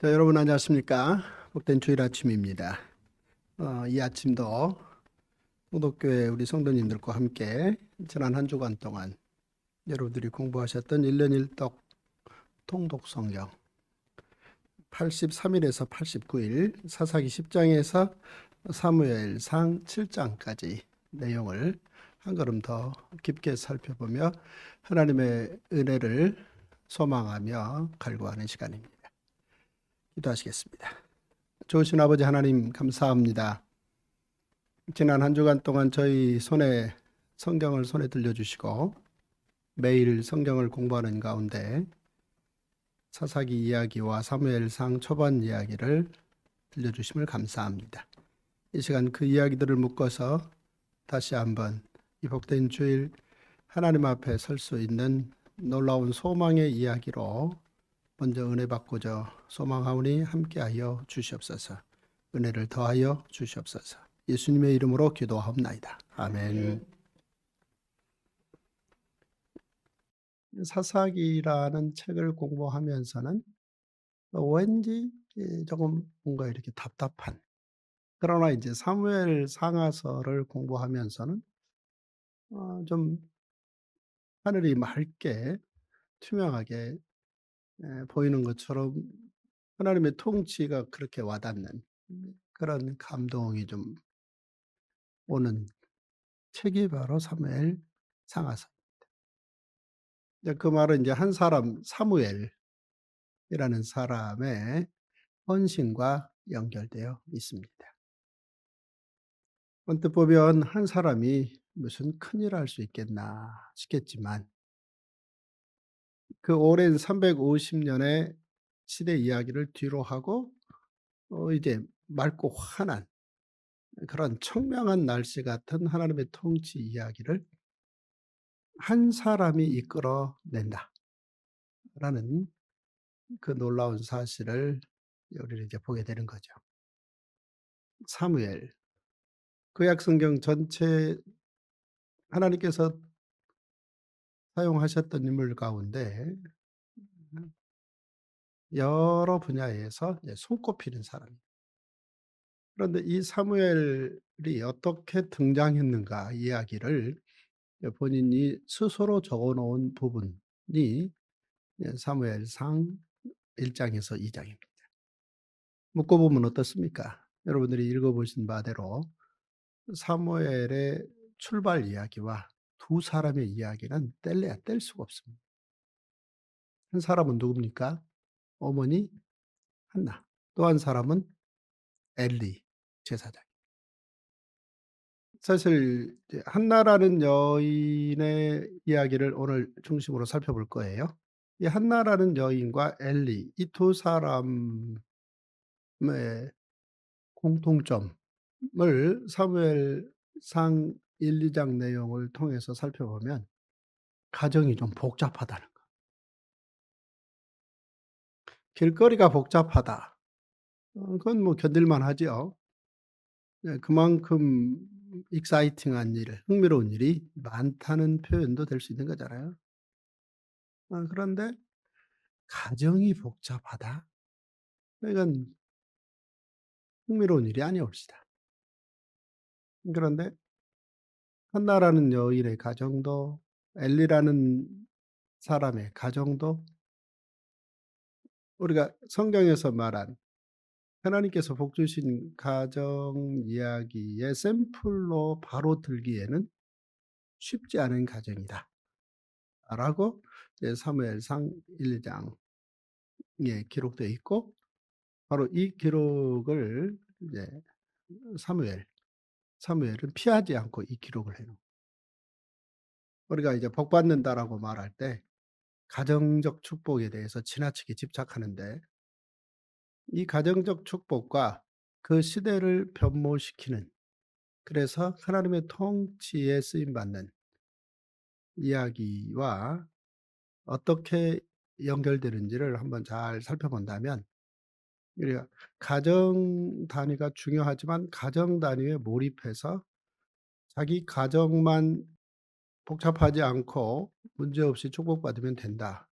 자, 여러분 안녕하십니까? 복된 주일 아침입니다. 어, 이 아침도 통독교회 우리 성도님들과 함께 지난 한 주간 동안 여러분들이 공부하셨던 1년 1독 통독 성경 83일에서 89일 사사기 10장에서 사무엘상 7장까지 내용을 한 걸음 더 깊게 살펴보며 하나님의 은혜를 소망하며 갈구하는 시간입니다. 기도하시겠습니다. 좋으신 아버지 하나님 감사합니다. 지난 한 주간 동안 저희 손에 성경을 손에 들려주시고 매일 성경을 공부하는 가운데 사사기 이야기와 사무엘상 초반 이야기를 들려주심을 감사합니다. 이 시간 그 이야기들을 묶어서 다시 한번 이 복된 주일 하나님 앞에 설 수 있는 놀라운 소망의 이야기로 먼저 은혜 받고자 소망하오니 함께하여 주시옵소서. 은혜를 더하여 주시옵소서. 예수님의 이름으로 기도하옵나이다. 아멘. 사사기라는 책을 공부하면서는 왠지 조금 뭔가 이렇게 답답한 그러나 이제 사무엘 상하서를 공부하면서는 어, 좀 하늘이 맑게 투명하게 에, 보이는 것처럼 하나님의 통치가 그렇게 와닿는 그런 감동이 좀 오는 책이 바로 사무엘 상하서입니다. 이제 그 말은 이제 한 사람 사무엘이라는 사람의 헌신과 연결되어 있습니다. 언뜻 보면 한 사람이 무슨 큰일 할 수 있겠나 싶겠지만 그 오랜 350년의 시대 이야기를 뒤로 하고 어 이제 맑고 환한 그런 청명한 날씨 같은 하나님의 통치 이야기를 한 사람이 이끌어 낸다. 라는 그 놀라운 사실을 우리는 이제 보게 되는 거죠. 사무엘. 구약 성경 전체 하나님께서 사용하셨던 인물 가운데 여러 분야에서 손꼽히는 사람입니다. 그런데 이 사무엘이 어떻게 등장했는가 이야기를 본인이 스스로 적어 놓은 부분이 사무엘상 1장에서 2장입니다. 묶어보면 어떻습니까? 여러분들이 읽어보신 바대로 사무엘의 출발 이야기와 두 사람의 이야기는 뗄래야 뗄 수가 없습니다. 한 사람은 누굽니까? 어머니 한나. 또 한 사람은 엘리 제사장. 사실 한나라는 여인의 이야기를 오늘 중심으로 살펴볼 거예요. 이 한나라는 여인과 엘리 이 두 사람의 공통점을 사무엘상 1, 2장 내용을 통해서 살펴보면 가정이 좀 복잡하다는 거. 길거리가 복잡하다. 어 그건 뭐 견딜만 하죠. 네, 그만큼 익사이팅한 일, 흥미로운 일이 많다는 표현도 될 수 있는 거잖아요. 아 그런데 가정이 복잡하다. 이건 흥미로운 일이 아니옵시다. 그런데 한나라는 여인의 가정도 엘리라는 사람의 가정도 우리가 성경에서 말한 하나님께서 복 주신 가정 이야기의 샘플로 바로 들기에는 쉽지 않은 가정이다. 라고 사무엘상 1장에 기록되어 있고 바로 이 기록을 사무엘 사무엘은 피하지 않고 이 기록을 해요. 우리가 이제 복 받는다라고 말할 때 가정적 축복에 대해서 지나치게 집착하는데 이 가정적 축복과 그 시대를 변모시키는 그래서 하나님의 통치에 쓰임 받는 이야기와 어떻게 연결되는지를 한번 잘 살펴본다면 우리가 가정 단위가 중요하지만 가정 단위에 몰입해서 자기 가정만 복잡하지 않고 문제없이 축복받으면 된다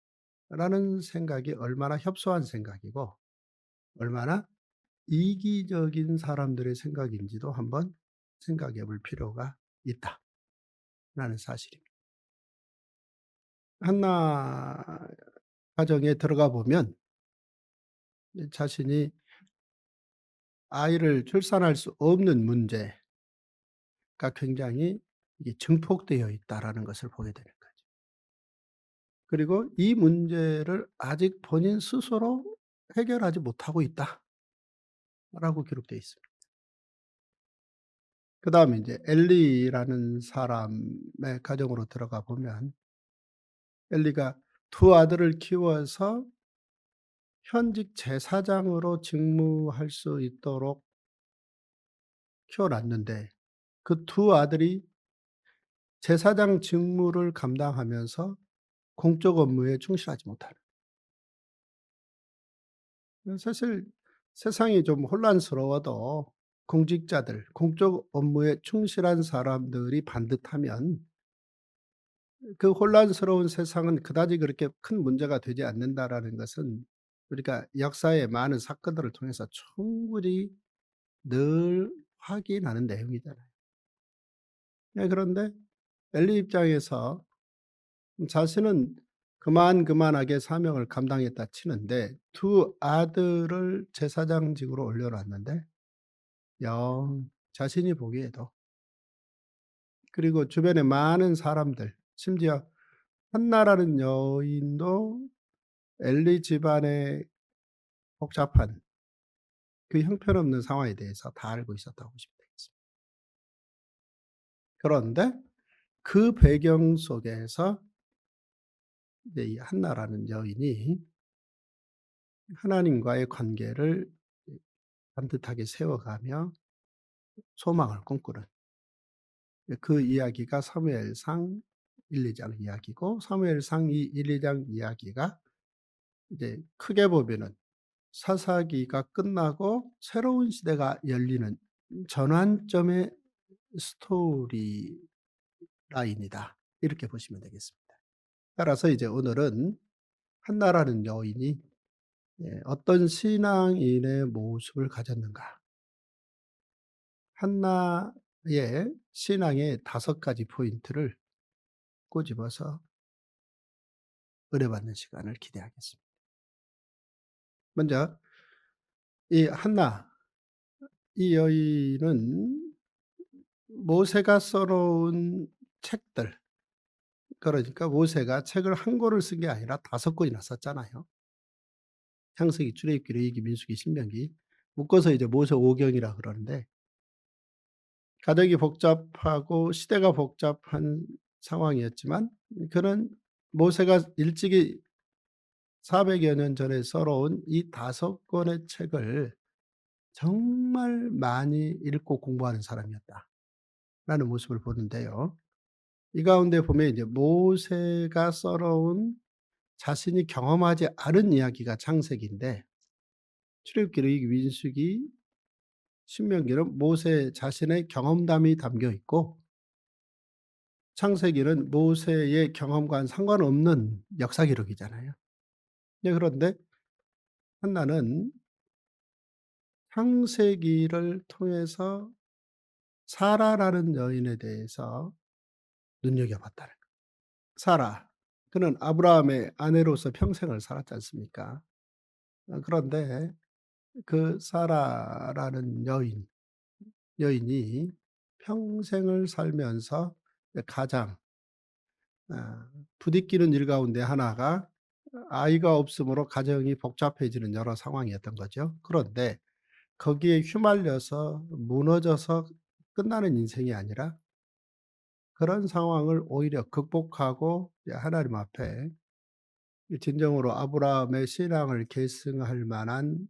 라는 생각이 얼마나 협소한 생각이고 얼마나 이기적인 사람들의 생각인지도 한번 생각해 볼 필요가 있다 라는 사실입니다. 한나 가정에 들어가 보면 자신이 아이를 출산할 수 없는 문제가 굉장히 증폭되어 있다라는 것을 보게 되는 거죠. 그리고 이 문제를 아직 본인 스스로 해결하지 못하고 있다라고 기록되어 있습니다. 그 다음에 이제 엘리라는 사람의 가정으로 들어가 보면 엘리가 두 아들을 키워서 현직 제사장으로 직무할 수 있도록 키워놨는데 그 두 아들이 제사장 직무를 감당하면서 공적 업무에 충실하지 못하는. 사실 세상이 좀 혼란스러워도 공직자들, 공적 업무에 충실한 사람들이 반듯하면 그 혼란스러운 세상은 그다지 그렇게 큰 문제가 되지 않는다라는 것은 우리가 역사의 많은 사건들을 통해서 충분히 늘 확인하는 내용이잖아요. 네, 그런데 엘리 입장에서 자신은 그만 그만하게 사명을 감당했다 치는데 두 아들을 제사장직으로 올려놨는데 영 자신이 보기에도 그리고 주변에 많은 사람들 심지어 한나라는 여인도 엘리 집안의 복잡한 그 형편없는 상황에 대해서 다 알고 있었다고 보시면 되겠습니다. 그런데 그 배경 속에서 이제 이 한나라는 여인이 하나님과의 관계를 반듯하게 세워가며 소망을 꿈꾸는 그 이야기가 사무엘상 1, 2장 이야기고 사무엘상 2, 1, 2장 이야기가 이제 크게 보면은 사사기가 끝나고 새로운 시대가 열리는 전환점의 스토리 라인이다. 이렇게 보시면 되겠습니다. 따라서 이제 오늘은 한나라는 여인이 예, 어떤 신앙인의 모습을 가졌는가. 한나의 신앙의 다섯 가지 포인트를 꼬집어서 은혜받는 시간을 기대하겠습니다. 먼저 이 한나 이 여인은 모세가 써놓은 책들 그러니까 모세가 책을 한 권을 쓴 게 아니라 다섯 권이나 썼잖아요. 창세기, 출애굽기, 레위기, 민수기, 신명기 묶어서 이제 모세 오경이라 그러는데 가정이 복잡하고 시대가 복잡한 상황이었지만 그는 모세가 일찍이 400여 년 전에 써놓은 이 다섯 권의 책을 정말 많이 읽고 공부하는 사람이었다. 라는 모습을 보는데요. 이 가운데 보면 이제 모세가 써놓은 자신이 경험하지 않은 이야기가 창세기인데 출애굽기, 레위기, 민수기, 신명기는 모세 자신의 경험담이 담겨 있고 창세기는 모세의 경험과는 상관없는 역사 기록이잖아요. 네, 그런데 한나는 창세기를 통해서 사라라는 여인에 대해서 눈여겨봤다는 거예요. 사라. 그는 아브라함의 아내로서 평생을 살았지 않습니까? 어, 그런데 그 사라라는 여인, 여인이 평생을 살면서 가장 아, 부딪히는 일 가운데 하나가 아이가 없으므로 가정이 복잡해지는 여러 상황이었던 거죠. 그런데 거기에 휘말려서 무너져서 끝나는 인생이 아니라 그런 상황을 오히려 극복하고 하나님 앞에 진정으로 아브라함의 신앙을 계승할 만한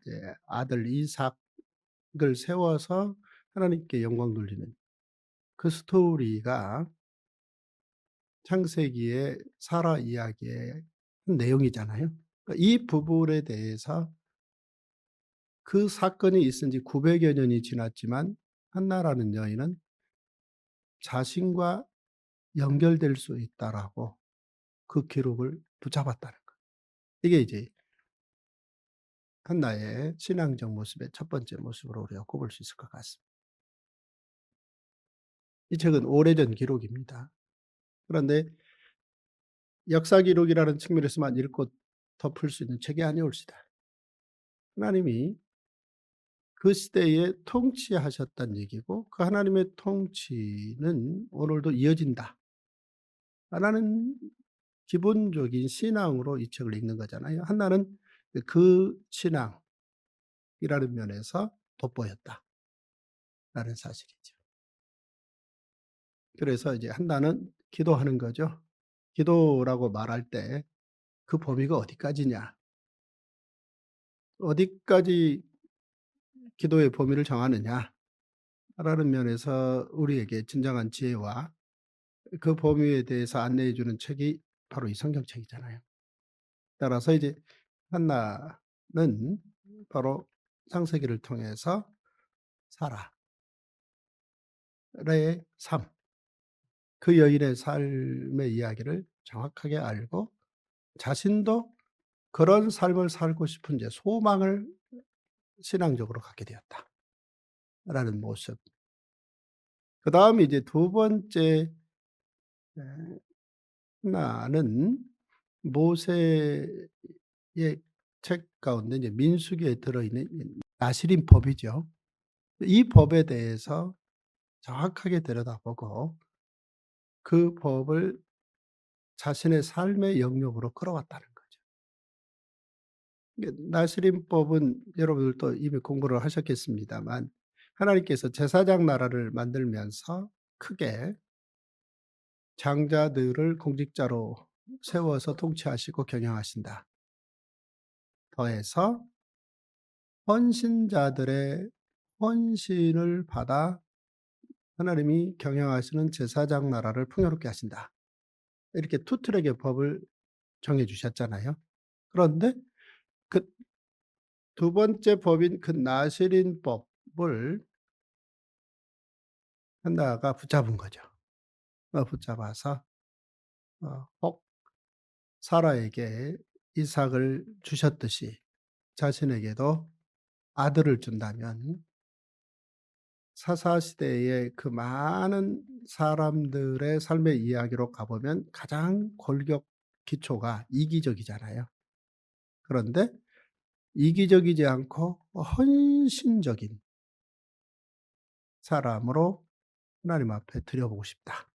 아들 이삭을 세워서 하나님께 영광 돌리는 그 스토리가 창세기의 사라 이야기의 내용이잖아요. 그러니까 이 부분에 대해서 그 사건이 있은 지 900여 년이 지났지만 한나라는 여인은 자신과 연결될 수 있다라고 그 기록을 붙잡았다는 거. 이게 이제 한나의 신앙적 모습의 첫 번째 모습으로 우리가 꼽을 수 있을 것 같습니다. 이 책은 오래전 기록입니다. 그런데 역사 기록이라는 측면에서만 읽고 덮을 수 있는 책이 아니올시다. 하나님이 그 시대에 통치하셨다는 얘기고 그 하나님의 통치는 오늘도 이어진다. 라는 기본적인 신앙으로 이 책을 읽는 거잖아요. 한나는 그 신앙이라는 면에서 돋보였다. 라는 사실이죠. 그래서 이제 한나는 기도하는 거죠. 기도라고 말할 때 그 범위가 어디까지냐. 어디까지 기도의 범위를 정하느냐. 라는 면에서 우리에게 진정한 지혜와 그 범위에 대해서 안내해 주는 책이 바로 이 성경책이잖아요. 따라서 이제 한나는 바로 창세기를 통해서 사라의 삶, 그 여인의 삶의 이야기를 정확하게 알고 자신도 그런 삶을 살고 싶은 이제 소망을 신앙적으로 갖게 되었다. 라는 모습. 그 다음에 이제 두 번째 하나는 모세의 책 가운데 이제 민수기에 들어있는 나시린 법이죠. 이 법에 대해서 정확하게 들여다보고 그 법을 자신의 삶의 영역으로 끌어왔다는 거죠. 나시린법은 여러분들도 이미 공부를 하셨겠습니다만 하나님께서 제사장 나라를 만들면서 크게 장자들을 공직자로 세워서 통치하시고 경영하신다. 더해서 헌신자들의 헌신을 받아 하나님이 경영하시는 제사장 나라를 풍요롭게 하신다. 이렇게 투 트랙의 법을 정해 주셨잖아요. 그런데 그 두 번째 법인 그 나시린 법을 한나가 붙잡은 거죠. 어, 붙잡아서 어, 혹 사라에게 이삭을 주셨듯이 자신에게도 아들을 준다면 사사시대의 그 많은 사람들의 삶의 이야기로 가보면 가장 골격 기초가 이기적이잖아요. 그런데 이기적이지 않고 헌신적인 사람으로 하나님 앞에 드려보고 싶다.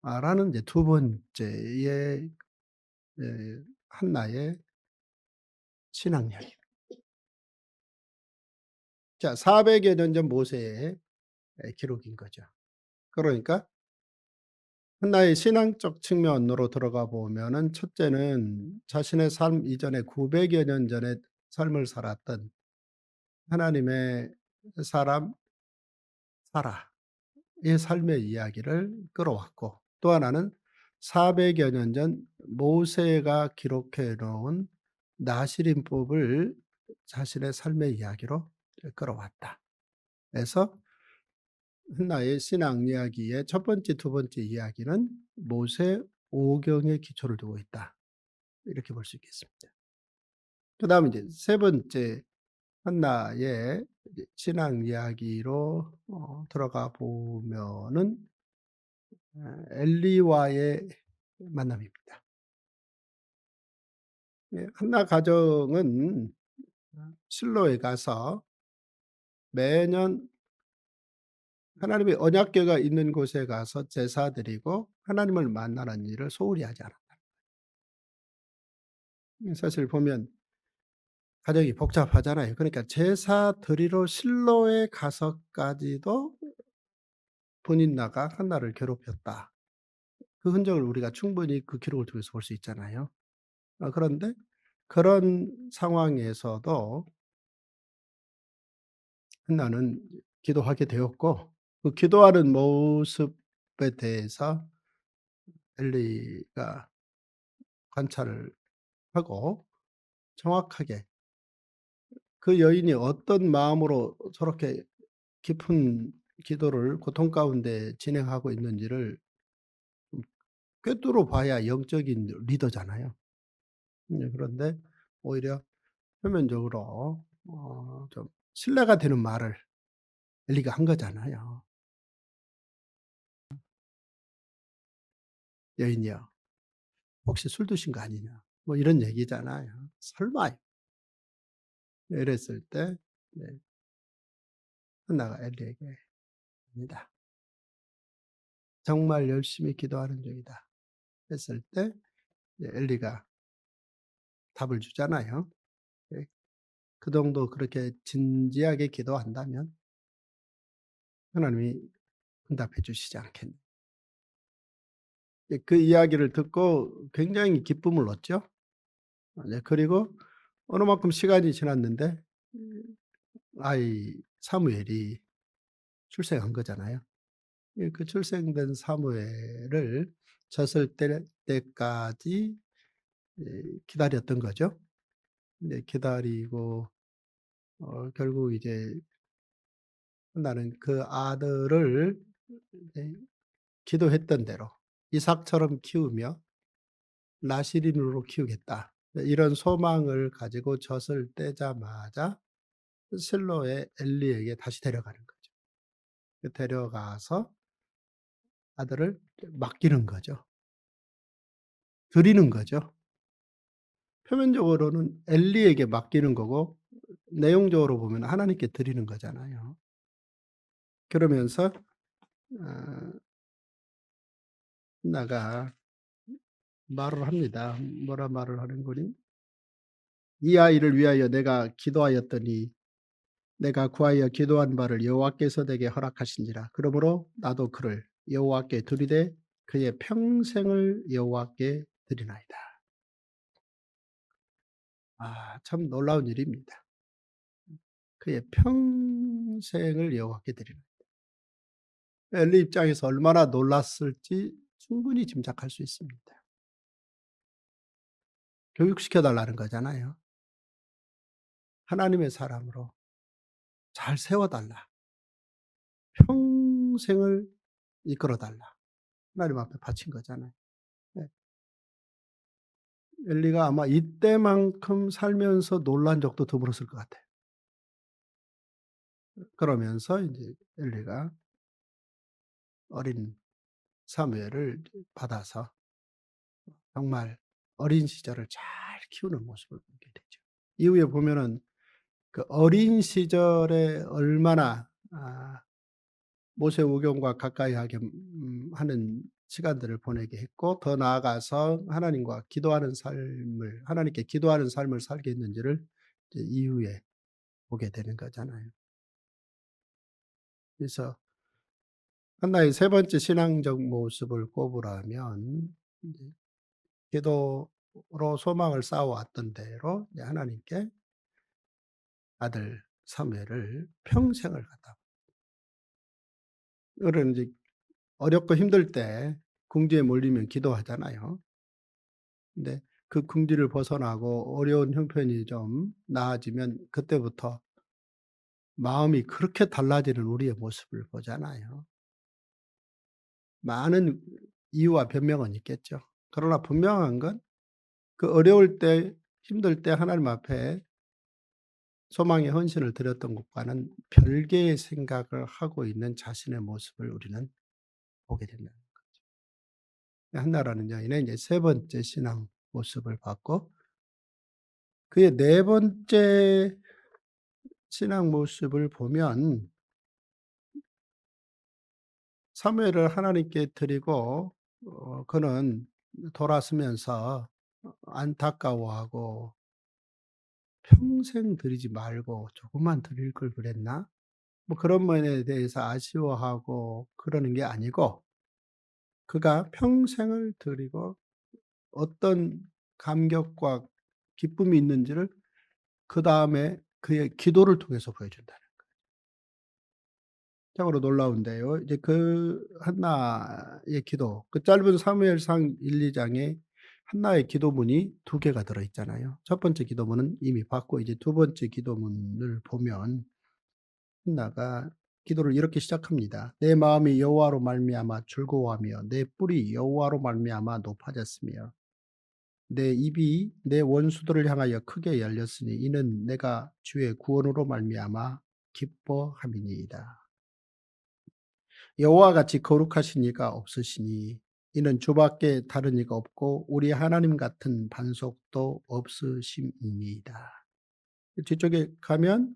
아, 라는 이제 두 번째의 예, 한나의 신앙 이야기. 자, 400여 년 전 모세의 기록인 거죠. 그러니까 한나의 신앙적 측면으로 들어가 보면은 첫째는 자신의 삶 이전에 900여 년 전에 삶을 살았던 하나님의 사람 사라의 삶의 이야기를 끌어왔고 또 하나는 400여 년 전 모세가 기록해 놓은 나시린법을 자신의 삶의 이야기로 끌어왔다. 그래서 한나의 신앙 이야기의 첫 번째, 두 번째 이야기는 모세 오경의 기초를 두고 있다. 이렇게 볼 수 있겠습니다. 그 다음 이제 세 번째 한나의 신앙 이야기로 어, 들어가 보면은 엘리와의 만남입니다. 예, 한나 가정은 실로에 가서 매년 하나님의 언약궤가 있는 곳에 가서 제사 드리고 하나님을 만나는 일을 소홀히 하지 않았다. 사실 보면 가정이 복잡하잖아요. 그러니까 제사 드리러 실로에 가서까지도 본인 나가 한나를 괴롭혔다. 그 흔적을 우리가 충분히 그 기록을 통해서 볼 수 있잖아요. 아, 그런데 그런 상황에서도 한 나는 기도하게 되었고 그 기도하는 모습에 대해서 엘리가 관찰을 하고 정확하게 그 여인이 어떤 마음으로 저렇게 깊은 기도를 고통 가운데 진행하고 있는지를 꿰뚫어 봐야 영적인 리더잖아요. 네, 그런데 오히려 표면적으로 어 좀 신뢰가 되는 말을 엘리가 한 거잖아요. 여인이여 혹시 술 드신 거 아니냐 뭐 이런 얘기잖아요. 설마요. 이랬을 때 네. 한나가 엘리에게 아니다. 정말 열심히 기도하는 중이다. 했을 때 이제 엘리가 답을 주잖아요. 예. 그 정도 그렇게 진지하게 기도한다면 하나님이 응답해 주시지 않겠니. 예그 이야기를 듣고 굉장히 기쁨을 얻죠. 아네 그리고 어느 만큼 시간이 지났는데 아이 사무엘이 출생한 거잖아요. 예그 출생된 사무엘을 뗄 때까지 예 기다렸던 거죠. 네 기다리고 어 결국 이제 한나는 그 아들을 네 기도했던 대로 이삭처럼 키우며 나실인으로 키우겠다. 네 이런 소망을 가지고 젖을 떼자마자 실로의 엘리에게 다시 데려가는 거죠. 그 데려가서 아들을 맡기는 거죠. 드리는 거죠. 표면적으로는 엘리에게 맡기는 거고 내용적으로 보면 하나님께 드리는 거잖아요. 그러면서 어 한나가 말을 합니다. 뭐라 말을 하는 거니? "이 아이를 위하여 내가 기도하였더니 내가 구하여 기도한 바를 여호와께서 내게 허락하신지라. 그러므로 나도 그를 여호와께 드리되 그의 평생을 여호와께 드리나이다." 아 참 놀라운 일입니다. 그의 평생을 여호와께 드리나이다. 엘리 입장에서 얼마나 놀랐을지 충분히 짐작할 수 있습니다. 교육시켜 달라는 거잖아요. 하나님의 사람으로 잘 세워 달라. 평생을 이끌어 달라. 하나님 앞에 바친 거잖아요. 네. 엘리가 아마 이때만큼 살면서 놀란 적도 드물었을 것 같아요. 그러면서 인제 엘리가 어린 사무엘을 받아서 정말 어린 시절을 잘 키우는 모습을 보게 되죠. 이후에 보면은 그 어린 시절에 얼마나 아 모세 오경과 가까이 하게 음 하는 시간들을 보내게 했고 더 나아가서 하나님과 기도하는 삶을 하나님께 기도하는 삶을 살게 했는지를 이후에 보게 되는 거잖아요. 그래서 한나의 세 번째 신앙적 모습을 꼽으라면 기도로 소망을 쌓아왔던 대로 하나님께 아들 사무엘을 평생을 갖다 어른 이제 어렵고 힘들 때 궁지에 몰리면 기도하잖아요. 근데 그 궁지를 벗어나고 어려운 형편이 좀 나아지면 그때부터 마음이 그렇게 달라지는 우리의 모습을 보잖아요. 많은 이유와 변명은 있겠죠. 그러나 분명한 건 그 어려울 때 힘들 때 하나님 앞에 소망의 헌신을 드렸던 것과는 별개의 생각을 하고 있는 자신의 모습을 우리는 보게 된다는 거죠. 한나라는 여인의 이제 세 번째 신앙 모습을 봤고 그의 네 번째 신앙 모습을 보면 사무엘을 하나님께 드리고 어 그는 돌아서면서 어 안타까워하고 '평생 드리지 말고 조금만 드릴 걸 그랬나?' 뭐 그런 면에 대해서 아쉬워하고 그러는 게 아니고 그가 평생을 드리고 어떤 감격과 기쁨이 있는지를 그 다음에 그의 기도를 통해서 보여준다는 거예요. 참으로 놀라운데요. 이제 그 한나의 기도 그 짧은 사무엘상 1-2 장에 한나의 기도문이 두 개가 들어 있잖아요. 첫 번째 기도문은 이미 봤고 이제 두 번째 기도문을 보면 한나가 기도를 이렇게 시작합니다. "내 마음이 여호와로 말미암아 즐거워하며 내 뿔이 여호와로 말미암아 높아졌으며" 내 입이 내 원수들을 향하여 크게 열렸으니 이는 내가 주의 구원으로 말미암아 기뻐함이니이다. 여호와 같이 거룩하신 이가 없으시니 이는 주밖에 다른 이가 없고 우리 하나님 같은 반석도 없으심이니이다. 뒤쪽에 가면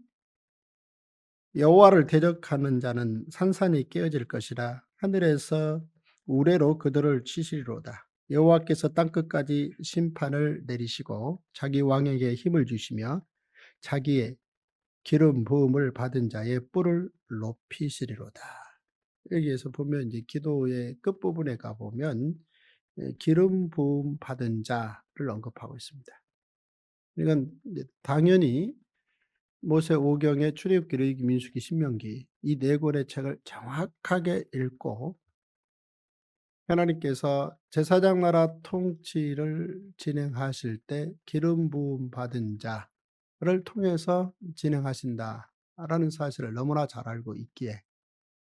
여호와를 대적하는 자는 산산이 깨어질 것이라 하늘에서 우레로 그들을 치시리로다. 여호와께서 땅 끝까지 심판을 내리시고 자기 왕에게 힘을 주시며 자기의 기름 부음을 받은 자의 뿔을 높이시리로다. 여기에서 보면 이제 기도의 끝 부분에 가 보면 예, 기름 부음 받은 자를 언급하고 있습니다. 이건 이제 당연히 모세 오경의 출애굽기, 레위기, 민수기, 신명기 이 네 권의 책을 정확하게 읽고 하나님께서 제사장 나라 통치를 진행하실 때 기름 부음 받은 자를 통해서 진행하신다라는 사실을 너무나 잘 알고 있기에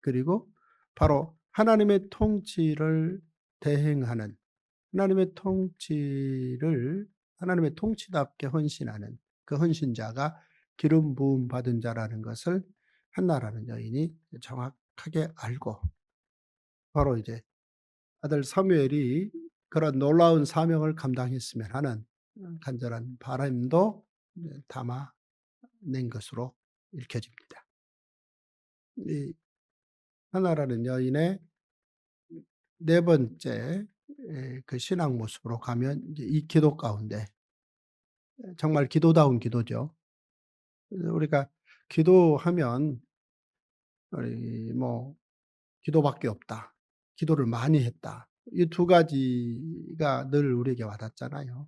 그리고 바로 하나님의 통치를 대행하는 하나님의 통치를 하나님의 통치답게 헌신하는 그 헌신자가 기름 부음 받은 자라는 것을 한나라는 여인이 정확하게 알고 바로 이제 아들 사무엘이 그런 놀라운 사명을 감당했으면 하는 간절한 바람도 담아낸 것으로 읽혀집니다. 이 하나라는 여인의 네 번째 그 신앙 모습으로 가면 이 기도 가운데 정말 기도다운 기도죠. 우리가 기도하면 우리 뭐 기도밖에 없다. 기도를 많이 했다. 이 두 가지가 늘 우리에게 와닿잖아요.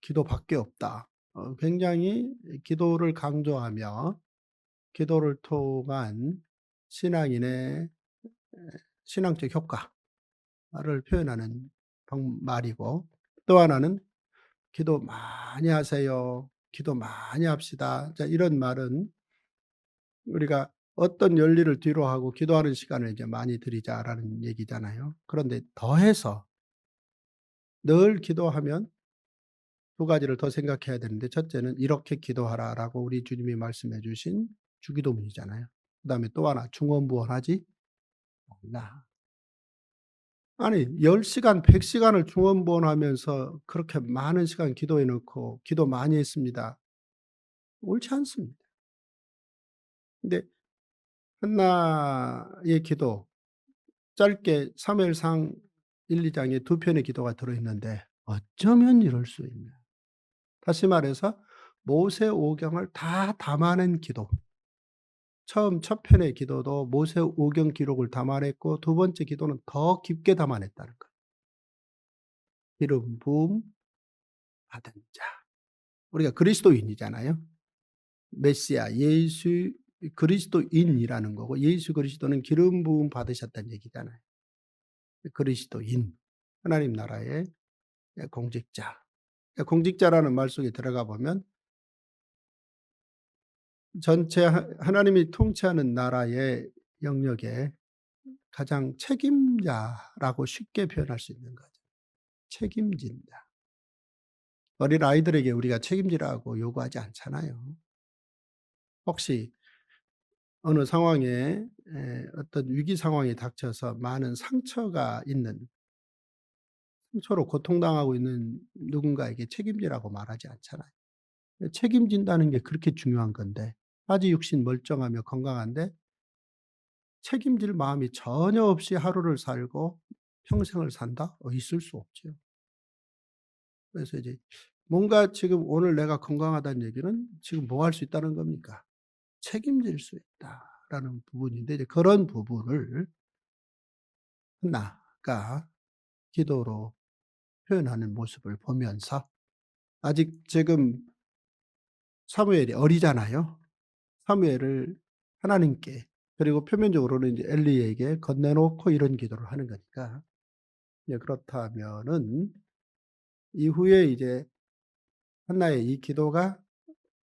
기도밖에 없다. 어, 굉장히 기도를 강조하며 기도를 통한 신앙인의 신앙적 효과를 표현하는 말이고 또 하나는 기도 많이 하세요. 기도 많이 합시다. 자, 이런 말은 우리가 어떤 열리를 뒤로 하고 기도하는 시간을 이제 많이 드리자라는 얘기잖아요. 그런데 더해서 늘 기도하면 두 가지를 더 생각해야 되는데 첫째는 이렇게 기도하라라고 우리 주님이 말씀해 주신 주기도문이잖아요. 그 다음에 또 하나 중원부원하지 말라. 아니 10시간 100시간을 중원부원하면서 그렇게 많은 시간 기도해 놓고 기도 많이 했습니다. 옳지 않습니다. 근데 한나의 기도 짧게 사무엘상 1, 2장에 두 편의 기도가 들어 있는데 어쩌면 이럴 수 있나. 다시 말해서 모세 오경을 다 담아낸 기도. 처음 첫 편의 기도도 모세 오경 기록을 담아냈고 두 번째 기도는 더 깊게 담아냈다는 거예요. 기름 부음 받은 자. 우리가 그리스도인이잖아요. 메시아 예수 그리스도인이라는 거고 예수 그리스도는 기름 부음 받으셨다는 얘기잖아요. 그리스도인 하나님 나라의 공직자. 공직자라는 말 속에 들어가 보면 전체 하나님이 통치하는 나라의 영역에 가장 책임자라고 쉽게 표현할 수 있는 거죠. 책임진다. 어린 아이들에게 우리가 책임지라고 요구하지 않잖아요. 혹시 어느 상황에 어떤 위기 상황이 닥쳐서 많은 상처가 있는 상처로 고통당하고 있는 누군가에게 책임지라고 말하지 않잖아요. 책임진다는 게 그렇게 중요한 건데 아직 육신 멀쩡하며 건강한데 책임질 마음이 전혀 없이 하루를 살고 평생을 산다? 어, 있을 수 없죠. 그래서 이제 뭔가 지금 오늘 내가 건강하다는 얘기는 지금 뭐 할 수 있다는 겁니까? 책임질 수 있다라는 부분인데 이제 그런 부분을 나가 기도로 표현하는 모습을 보면서 아직 지금 사무엘이 어리잖아요. 사무엘을 하나님께 그리고 표면적으로는 이제 엘리에게 건네놓고 이런 기도를 하는 거니까 네, 그렇다면은 이후에 이제 한나의 이 기도가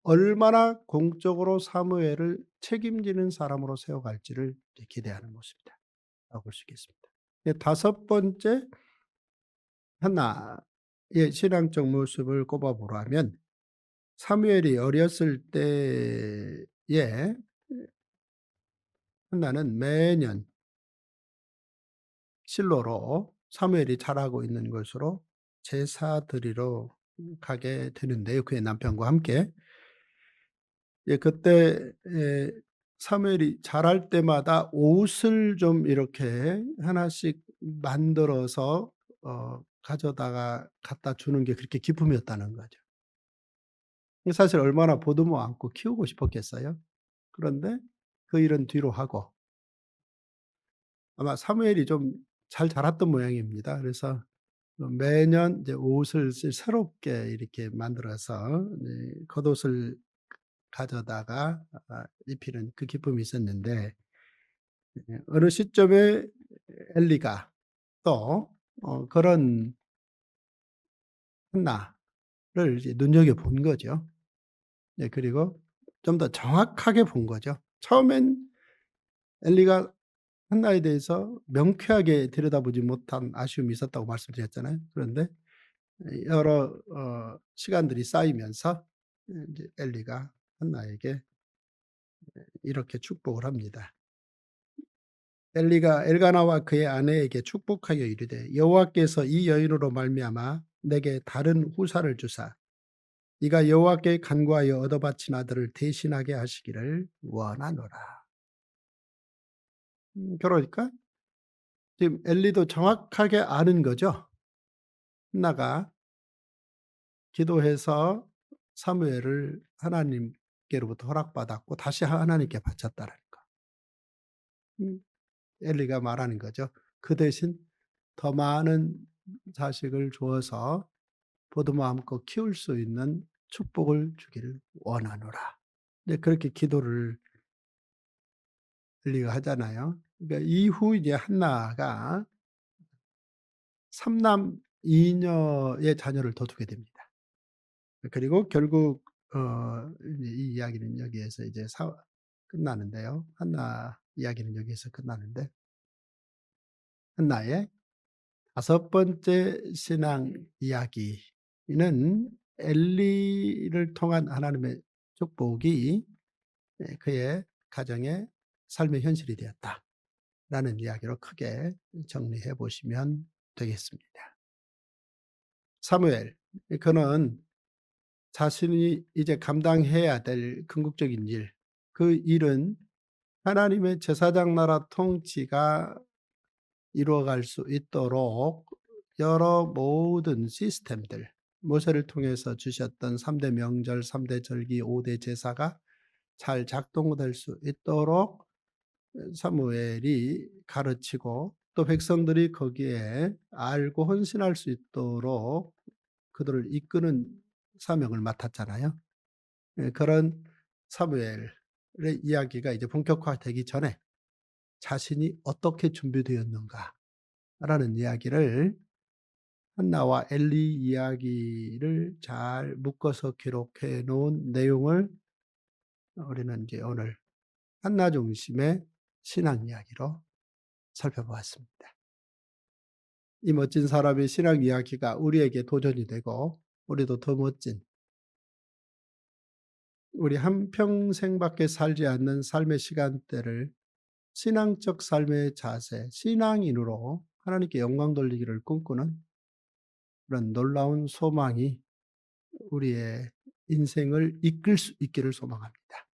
얼마나 공적으로 사무엘을 책임지는 사람으로 세워갈지를 기대하는 모습이다. 라고 볼 수 있겠습니다. 다섯 번째, 예 신앙적 모습을 꼽아 보라면 사무엘이 어렸을 때 에 한나는 매년 실로로 사무엘이 자라고 있는 곳으로 제사 드리러 가게 되는데요, 그의 남편과 함께. 예 그때 예 사무엘이 자랄 때마다 옷을 좀 이렇게 하나씩 만들어서 어 가져다가 갖다 주는 게 그렇게 기쁨이었다는 거죠. 사실 얼마나 보듬어 안고 키우고 싶었겠어요. 그런데 그 일은 뒤로 하고 아마 사무엘이 좀 잘 자랐던 모양입니다. 그래서 어 매년 이제 옷을 새 새롭게 이렇게 만들어서 네 겉옷을 가져다가 아 입히는 그 기쁨이 있었는데 예 어느 시점에 엘리가 또어 그런 한나를 이제 눈여겨 본 거죠. 네 그리고 좀 더 정확하게 본 거죠. 처음엔 엘리가 한나에 대해서 명쾌하게 들여다보지 못한 아쉬움이 있었다고 말씀드렸잖아요. 그런데 예 여러 어 시간들이 쌓이면서 예 인제 엘리가 한나에게 예 이렇게 축복을 합니다. 엘리가 엘가나와 그의 아내에게 축복하여 이르되 여호와께서 이 여인으로 말미암아 내게 다른 후사를 주사 네가 여호와께 간구하여 얻어 바친 아들을 대신하게 하시기를 원하노라. 음 그러니까 지금 엘리도 정확하게 아는 거죠. 한나가 기도해서 사무엘을 하나님께로부터 허락받았고 다시 하나님께 바쳤다라는 거. 음 엘리가 말하는 거죠. 그 대신 더 많은 자식을 주어서 보듬어 안고 키울 수 있는 축복을 주기를 원하노라. 네 그렇게 기도를 엘리가 하잖아요. 그러니까 이후 이제 한나가 3남 2녀의 자녀를 더 두게 됩니다. 그리고 결국 어 이제 이 이야기는 여기에서 이제 사 끝나는데요. 한나 이야기는 여기에서 끝나는데 한나의 다섯 번째 신앙 이야기는 엘리를 통한 하나님의 축복이 예 그의 가정의 삶의 현실이 되었다 라는 이야기로 크게 정리해 보시면 되겠습니다. 사무엘 그는 자신이 이제 감당해야 될 궁극적인 일, 그 일은 하나님의 제사장 나라 통치가 이루어갈 수 있도록 여러 모든 시스템들 모세를 통해서 주셨던 3대 명절, 3대 절기, 5대 제사가 잘 작동될 수 있도록 사무엘이 가르치고 또 백성들이 거기에 알고 헌신할 수 있도록 그들을 이끄는 사명을 맡았잖아요. 예 그런 사무엘의 이야기가 이제 본격화되기 전에 자신이 어떻게 준비되었는가라는 이야기를 한나와 엘리 이야기를 잘 묶어서 기록해 놓은 내용을 우리는 이제 오늘 한나 중심의 신앙 이야기로 살펴보았습니다. 이 멋진 사람의 신앙 이야기가 우리에게 도전이 되고 우리도 더 멋진 우리 한평생밖에 살지 않는 삶의 시간대를 신앙적 삶의 자세, 신앙인으로 하나님께 영광 돌리기를 꿈꾸는 그런 놀라운 소망이 우리의 인생을 이끌 수 있기를 소망합니다.